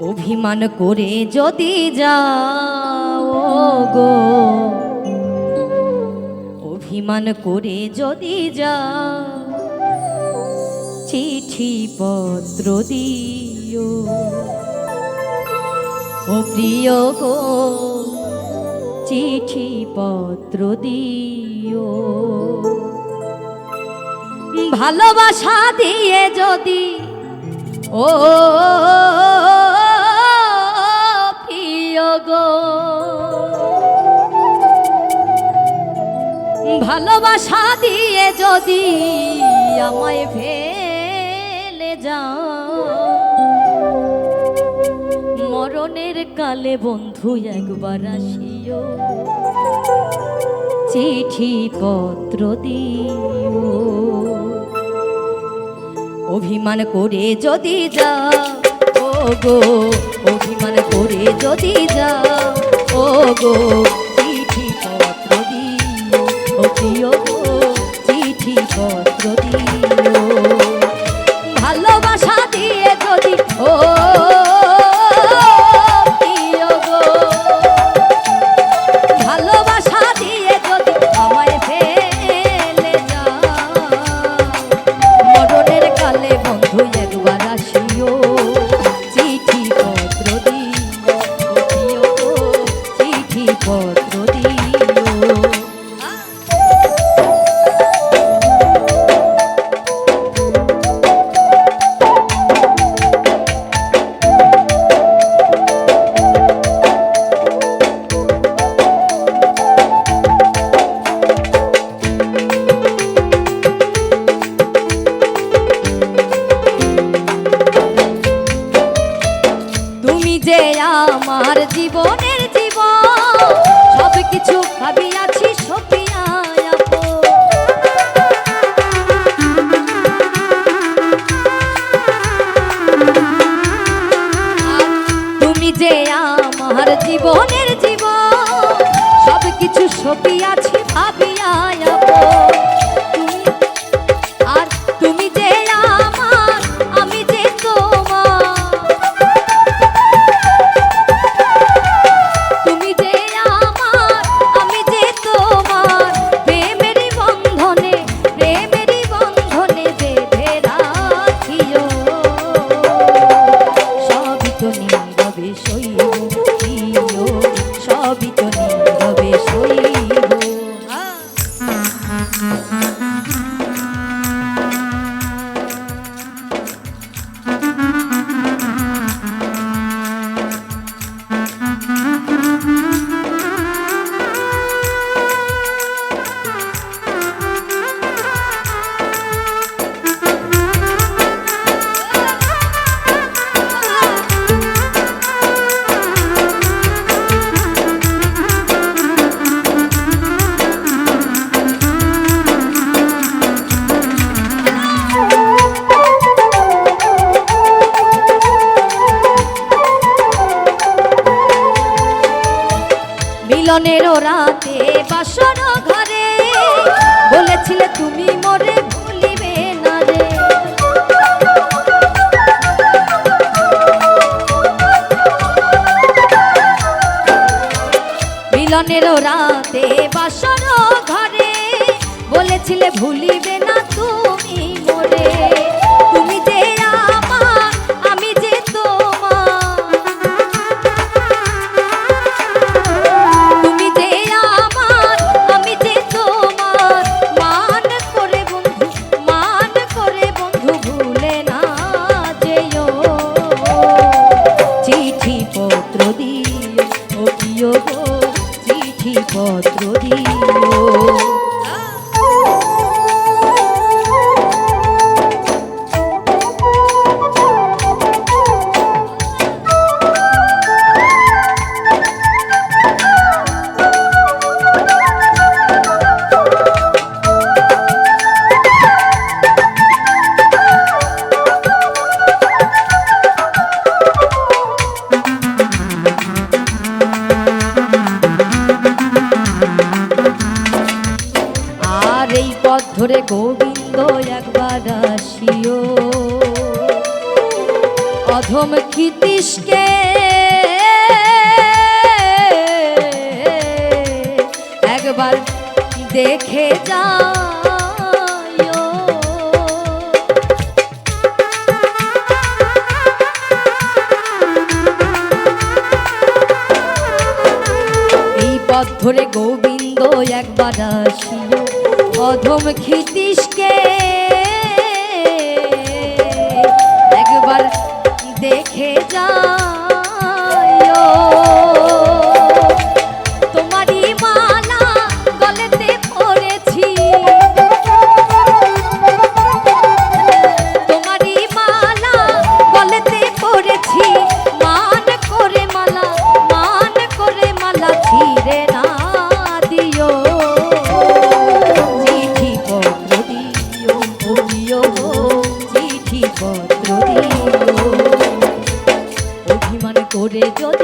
অভিমান করে যদি যাও গো। অভিমান করে যদি যাও চিঠি পত্র দিও। ও প্রিয় গো চিঠি পত্র দিও। ভালোবাসা দিয়ে যদি, ও গো। ভালোবাসা দিয়ে যদি আমায় ফেলে যাও। মরণের কালে বন্ধু একবার আসিও। চিঠি পত্র দিও। অভিমান করে যদি যাও গো অভিমান করে যদি যাও ও গো চিঠি পত্র দিও ও প্রিয় গো চিঠি পত্র দিও যে আমার জীবনের জীবন, সব কিছু ভাবিয়াছি সপিয়া তুমি যে আমার জীবনের জীবন, সব কিছু সপিয়াছি মিলনের রাতে বাসর ঘরে। বলেছিলে তুমি মরে ভুলিবে না রে। মিলনের রাতে বাসর ঘরে। বলেছিলে ভুলিবে না তুমি চিঠি পত্র দিও। গোবিন্দ একবার আসিও। অধম ক্ষিতিশকে একবার দেখে পথ ধরে গোবিন্দ একবার আসিল অধম ক্ষিতিশকে একবার দেখে যায়